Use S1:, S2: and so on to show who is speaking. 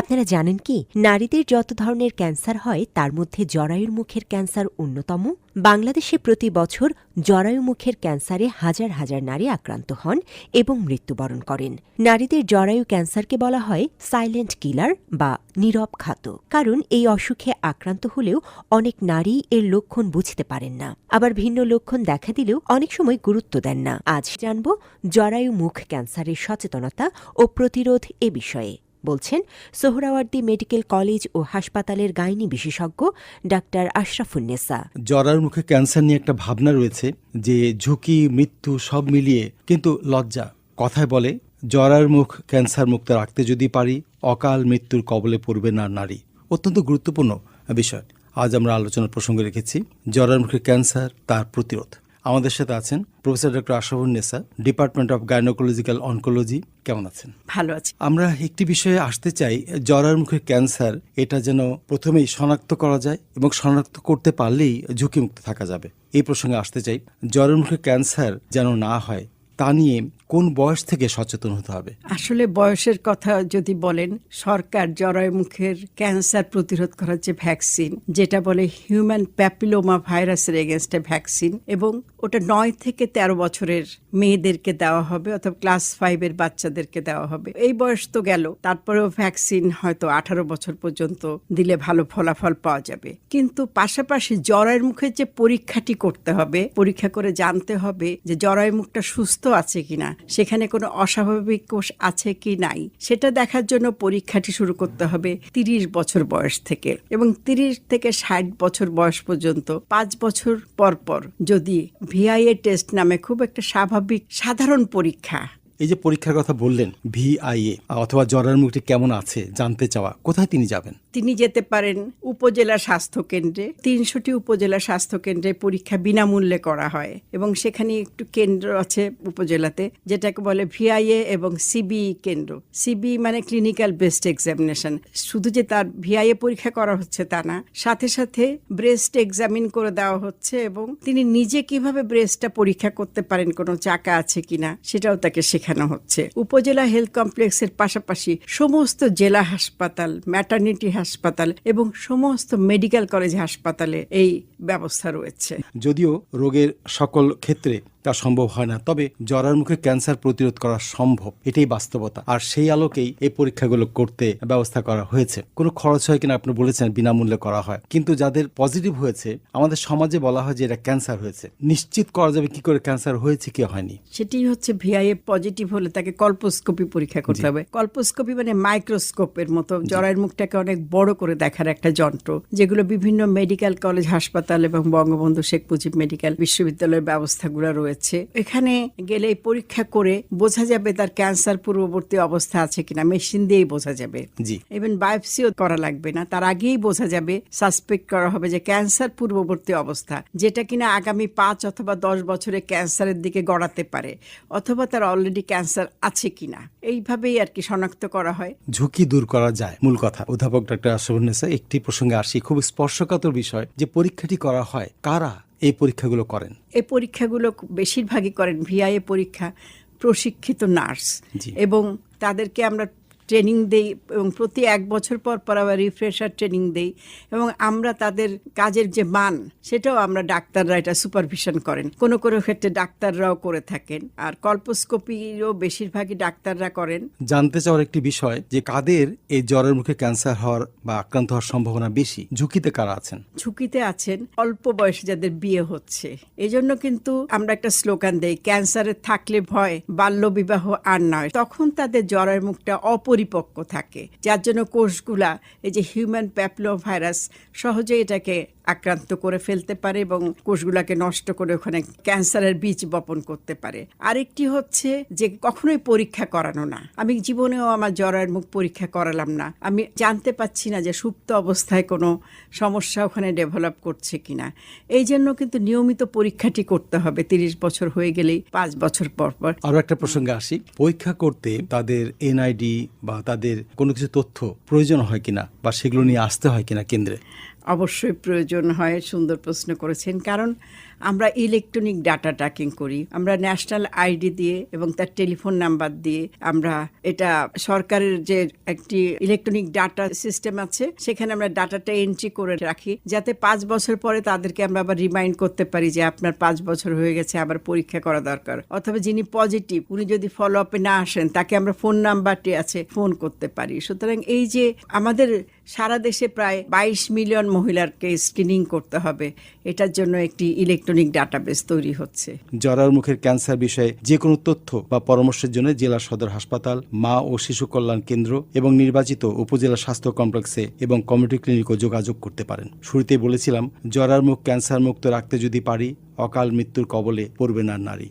S1: আপনারা জানেন কি, নারীদের যত ধরনের ক্যান্সার হয়, তার মধ্যে জরায়ুর মুখের ক্যান্সার অন্যতম। বাংলাদেশে প্রতি বছর জরায়ু মুখের ক্যান্সারে হাজার হাজার নারী আক্রান্ত হন এবং মৃত্যুবরণ করেন। নারীদের জরায়ু ক্যান্সারকে বলা হয় সাইলেন্ট কিলার বা নীরব খাত কারণ এই অসুখে আক্রান্ত হলেও অনেক নারী এর লক্ষণ বুঝতে পারেন না। আবার ভিন্ন লক্ষণ দেখা দিলেও অনেক সময় গুরুত্ব দেন না। আজ জানব জরায়ু মুখ ক্যান্সারের সচেতনতা ও প্রতিরোধ এ বিষয়ে। বলছেন, সোহরাওয়ার্দী মেডিকেল কলেজ ও হাসপাতালের গাইনি বিশেষজ্ঞ ডাক্তার আশরাফুন্নেসা
S2: জরার মুখে ক্যান্সার নিয়ে একটা ভাবনা রয়েছে যে, ঝুঁকি, মৃত্যু সব মিলিয়ে কিন্তু লজ্জা। কথায় বলে জরার মুখ ক্যান্সার মুক্ত রাখতে যদি পারি, অকাল মৃত্যুর কবলে পড়বে না নারী। অত্যন্ত গুরুত্বপূর্ণ বিষয়। আজ আমরা আলোচনার প্রসঙ্গে রেখেছি জরার মুখের ক্যান্সার তার প্রতিরোধ। আমাদের সাথে আছেন professor doctor Ashrafunnesa department of gynaecological oncology কেমন আছেন?
S3: ভালো আছে।
S2: আমরা একটি বিষয়ে আসতে চাই জরার মুখের ক্যান্সার এটা যেন প্রথমেই শনাক্ত করা যায় এবং শনাক্ত করতে পারলেই ঝুঁকিমুক্ত থাকা যাবে। এই প্রসঙ্গে আসতে চাই জরার মুখের ক্যান্সার যেন না হয় তা নিয়ে কোন বয়স থেকে সচেতন হতে হবে?
S3: আসলে বয়সের কথা যদি বলেন সরকার জরায়ুমুখের ক্যান্সার প্রতিরোধ করার যে ভ্যাকসিন যেটা বলে হিউম্যান প্যাপিলোমা ভাইরাসের এগেনস্টে ভ্যাকসিন এবং ওটা নয় থেকে ১৩ বছরের মেয়েদেরকে দেওয়া হবে অথবা ক্লাস ফাইভের বাচ্চাদেরকে দেওয়া হবে। এই বয়স তো গেল। তারপরেও ভ্যাকসিন হয়তো আঠারো বছর পর্যন্ত দিলে ভালো ফলাফল পাওয়া যাবে। কিন্তু পাশাপাশি জরায়ের মুখে যে পরীক্ষাটি করতে হবে, পরীক্ষা করে জানতে হবে যে জরায়ু মুখটা সুস্থ আছে কিনা, সেখানে কোনো অস্বাভাবিক কোষ আছে কি নাই, সেটা দেখার জন্য পরীক্ষাটি শুরু করতে হবে তিরিশ বছর বয়স থেকে। এবং তিরিশ থেকে ষাট বছর বয়স পর্যন্ত পাঁচ বছর পর পর যদি ভিআইএ টেস্ট নামে খুব একটা স্বাভাবিক, সাধারণ পরীক্ষা।
S2: এই যে পরীক্ষার কথা বললেন ভিআইএ অথবা জরার মুখটি কেমন আছে জানতে চাওয়া, কোথায় তিনি যাবেন?
S3: তিনি যেতে পারেন উপজেলা স্বাস্থ্য কেন্দ্রে। তিনশোটি উপজেলা স্বাস্থ্য কেন্দ্রে পরীক্ষা বিনামূল্যে করা হয় এবং সেখানে একটু কেন্দ্র আছে উপজেলাতে, যেটাকে বলে ভিআইএ এবং সিবি কেন্দ্র। সিবি মানে ক্লিনিক্যাল বেস্ট এক্সামিনেশন। শুধু যে তার ভিআইএ পরীক্ষা করা হচ্ছে তা না, সাথে সাথে ব্রেস্ট এক্সামিন করে দেওয়া হচ্ছে এবং তিনি নিজে কীভাবে ব্রেস্টটা পরীক্ষা করতে পারেন, কোনো চাকা আছে কিনা সেটাও তাকে শেখানো হচ্ছে। উপজেলা হেলথ কমপ্লেক্সের পাশাপাশি সমস্ত জেলা হাসপাতাল ম্যাটার্নিটি হাসপাতাল এবং সমস্ত মেডিকেল কলেজ হাসপাতালে এই ব্যবস্থা রয়েছে।
S2: যদিও রোগের সকল ক্ষেত্রে তা সম্ভব হয় না। তবে জরার মুখে ক্যান্সার প্রতিরোধ করা সম্ভব এটাই বাস্তবতা। আর সেই আলোকেই এই পরীক্ষাগুলো করতে ব্যবস্থা করা হয়েছে। কোনো খরচ হয় কিনা আপনি বলেছেন বিনামূল্যে করা হয়। কিন্তু যাদের পজিটিভ হয়েছে আমাদের সমাজে বলা হয় যে এটা ক্যান্সার হয়েছে। নিশ্চিত করা যাবে কি করে ক্যান্সার হয়েছে কি হয়নি।
S3: সেটি হচ্ছে ভিআইএ পজিটিভ হলে তাকে কল্পোস্কোপি পরীক্ষা করতে হবে। কল্পোস্কোপি মানে মাইক্রোস্কোপের মতো। জরায়ের মুখটাকে অনেক বড় করে দেখার একটা যন্ত্র যেগুলো বিভিন্ন মেডিকেল কলেজ হাসপাতাল এবং বঙ্গবন্ধু শেখ মুজিব মেডিকেল বিশ্ববিদ্যালয়ের ব্যবস্থাগুলো রয়েছে। এখানে গেলে পরীক্ষা করে বোঝা যাবে তার ক্যান্সার পূর্ববর্তী অবস্থা আছে কিনা মেশিন দিয়েই বোঝা যাবে।
S2: জি।
S3: ইভেন বায়োপসিও করা লাগবে না। তার আগেই বোঝা যাবে সাসপেক্ট করা হবে যে ক্যান্সার পূর্ববর্তী অবস্থা যেটা কিনা আগামী পাঁচ অথবা দশ বছরে ক্যান্সারের দিকে গড়াতে পারে অথবা তার অলরেডি ক্যান্সার আছে কিনা। এইভাবেই আর কি শনাক্ত করা হয়।
S2: ঝুঁকি দূর করা যায় মূল কথা। অধ্যাপক ডক্টর আশরফুন্নেসা একটি প্রসঙ্গে আসি। খুব স্পর্শকাতর বিষয় যে পরীক্ষাটি করা হয় কারা? এই পরীক্ষাগুলো করেন?
S3: এই পরীক্ষাগুলো বেশিরভাগই করেন ভিআইএ পরীক্ষা প্রশিক্ষিত নার্স এবং তাদেরকে আমরা ট্রেনিং দেই এবং প্রতি এক বছর পর পর আবার রিফ্রেশার ট্রেনিং দেই এবং আমরা তাদের কাজের যে মান সেটাও আমরা ডাক্তাররা এটা সুপারভিশন করেন। কোনো কোনো ক্ষেত্রে ডাক্তাররাও করে থাকেন আর কল্পোস্কোপিও বেশিরভাগই ডাক্তাররা করেন।
S2: জানতে চাওয়ার একটি বিষয় যে কাদের এই জ্বরের মুখে ক্যান্সার হওয়ার বা আক্রান্ত হওয়ার সম্ভাবনা বেশি? ঝুঁকিতে কারা আছেন?
S3: ঝুঁকিতে আছেন অল্প বয়সে যাদের বিয়ে হচ্ছে। এজন্য কিন্তু আমরা একটা স্লোগান দেই ক্যান্সারে থাকলে ভয় বাল্য বিবাহ আর নয়। তখন তাদের জ্বরের মুখটা অপরিপক্ক থাকে। যার জন্য কোষগুলা এই যে হিউম্যান প্যাপলো ভাইরাস সহজে এটাকে আক্রান্ত করে ফেলতে পারে এবং কোষগুলাকে নষ্ট করে ওখানে ক্যান্সারের বীজ বপন করতে পারে। আরেকটি হচ্ছে যে কখনোই পরীক্ষা করানো না। আমি জীবনেও আমার জ্বরের মুখ পরীক্ষা করালাম না। আমি জানতে পাচ্ছি না যে সুপ্ত অবস্থায় কোনো সমস্যা ওখানে ডেভেলপ করছে কিনা। এই জন্য কিন্তু নিয়মিত পরীক্ষাটি করতে হবে। তিরিশ বছর হয়ে গেলেই পাঁচ বছর পর পর।
S2: আরও একটা প্রসঙ্গে আসি। পরীক্ষা করতে তাদের এনআইডি বা তাদের কোনো কিছু তথ্য প্রয়োজন হয় কিনা বা সেগুলো নিয়ে আসতে হয় কিনা কেন্দ্রে?
S3: অবশ্যই প্রয়োজন হয় সুন্দর প্রশ্ন করেছেন। কারণ আমরা ইলেকট্রনিক ডাটা ট্র্যাকিং করি, আমরা ন্যাশনাল আইডি দিয়ে এবং তার টেলিফোন নাম্বার দিয়ে আমরা এটা সরকারের যে একটি ইলেকট্রনিক ডাটা সিস্টেম আছে, সেখানে আমরা ডাটাটা এন্ট্রি করে রাখি, যাতে পাঁচ বছর পরে তাদেরকে আমরা আবার রিমাইন্ড করতে পারি যে আপনার পাঁচ বছর হয়ে গেছে, আবার পরীক্ষা করা দরকার। অথবা যিনি পজিটিভ উনি যদি ফলো আপে না আসেন, তাকে আমরা ফোন নাম্বারটি আছে ফোন করতে পারি। সুতরাং এই যে আমাদের সারা দেশে প্রায় বাইশ মিলিয়ন মহিলারকে স্ক্রিনিং করতে হবে, এটার জন্য একটি ইলেকট্রনিক ডাটাবেস তৈরি হচ্ছে।
S2: জরার মুখের ক্যান্সার বিষয়ে যে কোনো তথ্য বা পরামর্শের জন্য জেলা সদর হাসপাতাল, মা ও শিশু কল্যাণ কেন্দ্র এবং নির্বাচিত উপজেলা স্বাস্থ্য কমপ্লেক্সে এবং কমিউনিটি ক্লিনিকও যোগাযোগ করতে পারেন। শুরুতেই বলেছিলাম জরার মুখ ক্যান্সার মুক্ত রাখতে যদি পারি, অকাল মৃত্যুর কবলে পড়বে না নারী।